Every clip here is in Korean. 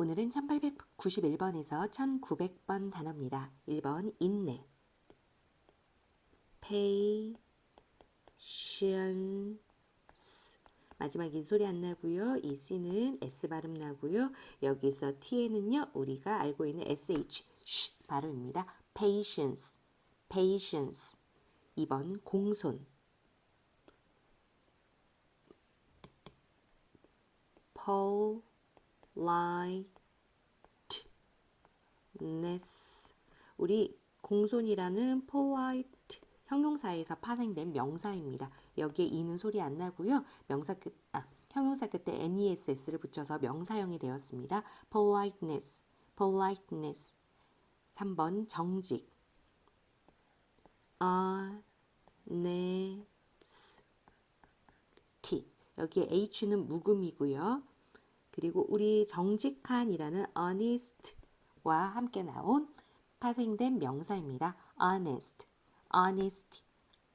오늘은 1891번에서 1900번 단어입니다. 1번 인내 patience 마지막 이 소리 안 나고요. 이 C는 S 발음 나고요. 여기서 T에는요. 우리가 알고 있는 SH 쉬 발음입니다. patience patience 2번 공손 politeness 우리 공손이라는 polite 형용사에서 파생된 명사입니다. 여기에 이는 소리 안 나고요. 명사 끝, 아, 형용사 끝에 ness를 붙여서 명사형이 되었습니다. politeness, politeness. 3번 정직. honesty. 여기에 h는 묵음이고요. 그리고 우리 정직한이라는 honest와 함께 나온 파생된 명사입니다. honest, honesty,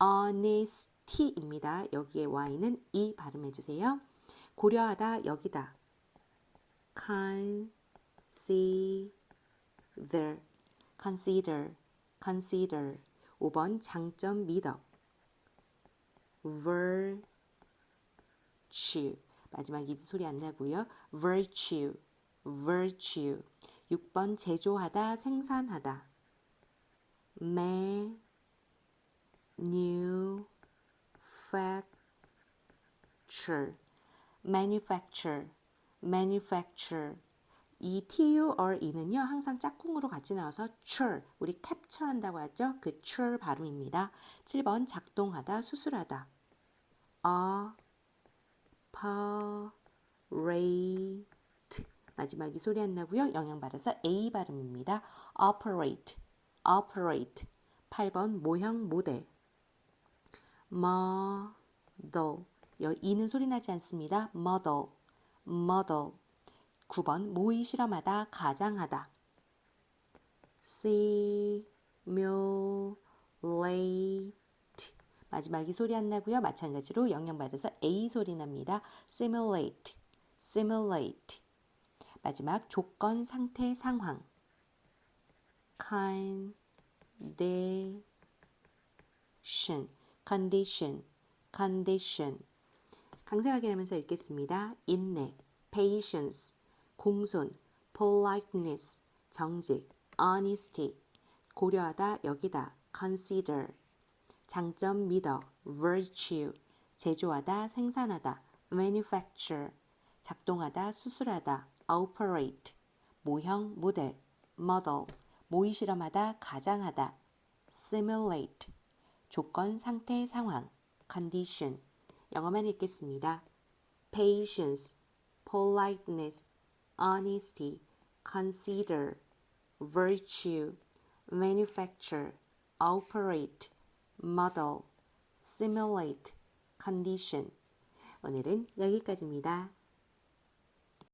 honesty입니다. 여기에 y는 e 발음해 주세요. 고려하다 여기다. consider, consider, consider. 5번 장점 미덕. virtue. 마지막 이 소리 안 나고요. virtue, virtue. 6번 제조하다, 생산하다. manufacture, manufacture, manufacture. 이 t-u-r-e는요 항상 짝꿍으로 같이 나와서 ture 우리 캡처 한다고 하죠 그 ture 발음입니다 7번 작동하다 수술하다 operate. 마지막 이 소리 안 나고요. 영향받아서 a 발음입니다. operate operate. 8번 모형 모델. model 여 이는 소리 나지 않습니다. model model. 9번 모의 실험하다 가장하다. simulate 마지막이 소리 안 나고요 마찬가지로 영향받아서 a 소리 납니다 simulate simulate 마지막 조건 상태 상황 condition condition condition 강세 확인하면서 읽겠습니다 인내 patience 공손, politeness, 정직, honesty, 고려하다, 여기다, consider, 장점 믿어, virtue, 제조하다, 생산하다, manufacture, 작동하다, 수술하다, operate, 모형, 모델, model, 모의 실험하다, 가장하다, simulate, 조건, 상태, 상황, condition, 영어만 읽겠습니다. patience, politeness, honesty, consider, virtue, manufacture, operate, model, simulate, condition. 오늘은 여기까지입니다.